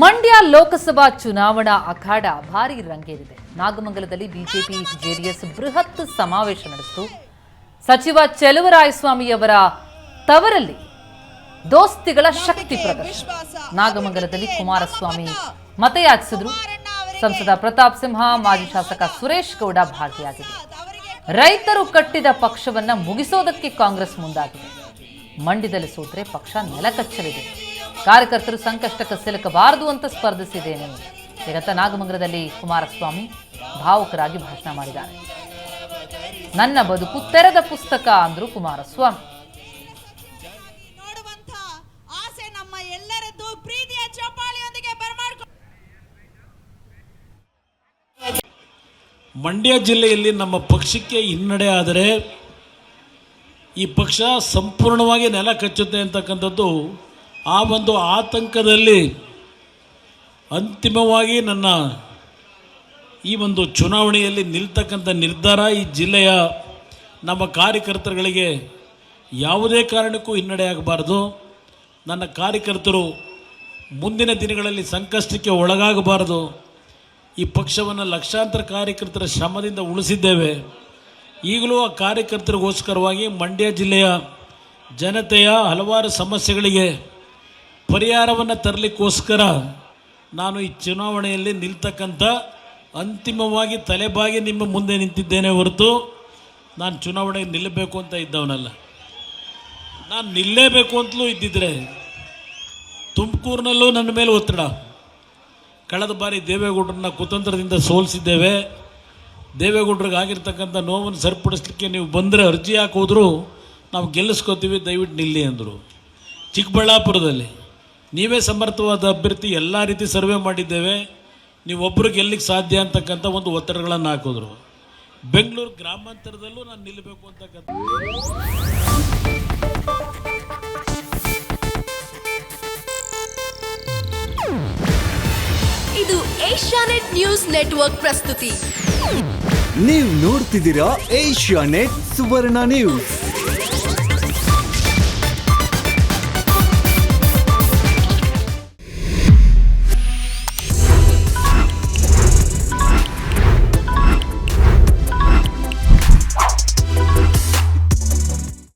ಮಂಡ್ಯ ಲೋಕಸಭಾ ಚುನಾವಣಾ ಅಖಾಡ ಭಾರಿ ರಂಗೇರಿದೆ. ನಾಗಮಂಗಲದಲ್ಲಿ BJP, JDS ಬೃಹತ್ ಸಮಾವೇಶ ನಡೆಸಿತು. ಸಚಿವ ಚೆಲುವರಾಯಸ್ವಾಮಿಯವರ ತವರಲ್ಲಿ ದೋಸ್ತಿಗಳ ಶಕ್ತಿ ಪ್ರದರ್ಶನ. ನಾಗಮಂಗಲದಲ್ಲಿ ಕುಮಾರಸ್ವಾಮಿ ಮತಯಾಚಿಸಿದ್ರು. ಸಂಸದ ಪ್ರತಾಪ್ ಸಿಂಹ, ಮಾಜಿ ಶಾಸಕ ಸುರೇಶ್ ಗೌಡ ಭಾಗಿಯಾಗಿದೆ ರೈತರು ಕಟ್ಟಿದ ಪಕ್ಷವನ್ನ ಮುಗಿಸೋದಕ್ಕೆ ಕಾಂಗ್ರೆಸ್ ಮುಂದಾಗಿದೆ. ಮಂಡ್ಯದಲ್ಲಿ ಸೋತ್ರೆ ಪಕ್ಷ ನೆಲಕಚ್ಚಲಿದೆ. ಕಾರ್ಯಕರ್ತರು ಸಂಕಷ್ಟಕ್ಕೆ ಸಿಲುಕಬಾರದು ಅಂತ ಸ್ಪರ್ಧಿಸಿದ್ದೇನೆ. ಜಗತ್ತ ನಾಗಮಂಗಲದಲ್ಲಿ ಕುಮಾರಸ್ವಾಮಿ ಭಾವುಕರಾಗಿ ಭಾಷಣ ಮಾಡಿದ್ದಾರೆ. ನನ್ನ ಬದುಕು ತೆರೆದ ಪುಸ್ತಕ ಅಂದ್ರು ಕುಮಾರಸ್ವಾಮಿ. ನೋಡುವಂತ ಆಸೆ ನಮ್ಮ ಎಲ್ಲರದ್ದು ಪ್ರೀತಿಯ ಚಪ್ಪಾಳಿಯೊಂದಿಗೆ ಬರಮಾಡ್ಕೊ ಮಂಡ್ಯ ಜಿಲ್ಲೆಯಲ್ಲಿ ನಮ್ಮ ಪಕ್ಷಕ್ಕೆ ಹಿನ್ನಡೆ ಆದರೆ ಈ ಪಕ್ಷ ಸಂಪೂರ್ಣವಾಗಿ ನೆಲ ಕಚ್ಚುತ್ತೆ ಅಂತಕ್ಕಂಥದ್ದು ಆ ಒಂದು ಆತಂಕದಲ್ಲಿ ಅಂತಿಮವಾಗಿ ನನ್ನ ಈ ಒಂದು ಚುನಾವಣೆಯಲ್ಲಿ ನಿಲ್ತಕ್ಕಂಥ ನಿರ್ಧಾರ ಈ ಜಿಲ್ಲೆಯ ನಮ್ಮ ಕಾರ್ಯಕರ್ತರುಗಳಿಗೆ ಯಾವುದೇ ಕಾರಣಕ್ಕೂ ಹಿನ್ನಡೆ ಆಗಬಾರ್ದು. ನನ್ನ ಕಾರ್ಯಕರ್ತರು ಮುಂದಿನ ದಿನಗಳಲ್ಲಿ ಸಂಕಷ್ಟಕ್ಕೆ ಒಳಗಾಗಬಾರದು. ಈ ಪಕ್ಷವನ್ನು ಲಕ್ಷಾಂತರ ಕಾರ್ಯಕರ್ತರ ಶ್ರಮದಿಂದ ಉಳಿಸಿದ್ದೇವೆ. ಈಗಲೂ ಆ ಕಾರ್ಯಕರ್ತರಿಗೋಸ್ಕರವಾಗಿ ಮಂಡ್ಯ ಜಿಲ್ಲೆಯ ಜನತೆಯ ಹಲವಾರು ಸಮಸ್ಯೆಗಳಿಗೆ ಪರಿಹಾರವನ್ನು ತರಲಿಕ್ಕೋಸ್ಕರ ನಾನು ಈ ಚುನಾವಣೆಯಲ್ಲಿ ನಿಲ್ತಕ್ಕಂಥ ಅಂತಿಮವಾಗಿ ತಲೆಬಾಗಿ ನಿಮ್ಮ ಮುಂದೆ ನಿಂತಿದ್ದೇನೆ ಹೊರತು ನಾನು ಚುನಾವಣೆಗೆ ನಿಲ್ಲಬೇಕು ಅಂತ ಇದ್ದವನಲ್ಲ. ನಾನು ನಿಲ್ಲೇಬೇಕು ಅಂತಲೂ ಇದ್ದಿದ್ರೆ ತುಮಕೂರಿನಲ್ಲೂ ನನ್ನ ಮೇಲೆ ಒತ್ತಡ. ಕಳೆದ ಬಾರಿ ದೇವೇಗೌಡರನ್ನ ಕುತಂತ್ರದಿಂದ ಸೋಲಿಸಿದ್ದೇವೆ. ದೇವೇಗೌಡರಿಗೆ ಆಗಿರ್ತಕ್ಕಂಥ ನೋವನ್ನು ಸರಿಪಡಿಸ್ಲಿಕ್ಕೆ ನೀವು ಬಂದರೆ ಅರ್ಜಿ ಹಾಕೋದ್ರು ನಾವು ಗೆಲ್ಲಿಸ್ಕೋತೀವಿ, ದಯವಿಟ್ಟು ನಿಲ್ಲಿ ಅಂದರು. ಚಿಕ್ಕಬಳ್ಳಾಪುರದಲ್ಲಿ. ನೀವೇ ಸಮರ್ಥವಾದ ಅಭ್ಯರ್ಥಿ ಎಲ್ಲ ರೀತಿ ಸರ್ವೆ ಮಾಡಿದ್ದೇವೆ. ನೀವು ಒಬ್ಬರು ಗೆಲ್ಲಿಕ್ಕೆ ಸಾಧ್ಯ ಅಂತಕ್ಕಂಥ ಒಂದು ಒತ್ತಡಗಳನ್ನು ಹಾಕಿದ್ರು. ಬೆಂಗಳೂರು ಗ್ರಾಮಾಂತರದಲ್ಲೂ ನಾನು ನಿಲ್ಲಬೇಕು ಅಂತಕ್ಕಂಥ ಇದು ಏಷ್ಯಾನೆಟ್ ನ್ಯೂಸ್ ನೆಟ್ವರ್ಕ್ ಪ್ರಸ್ತುತಿ. ನೀವು ನೋಡ್ತಿದ್ದೀರಾ ಏಷ್ಯಾ ನೆಟ್ ಸುವರ್ಣ ನ್ಯೂಸ್.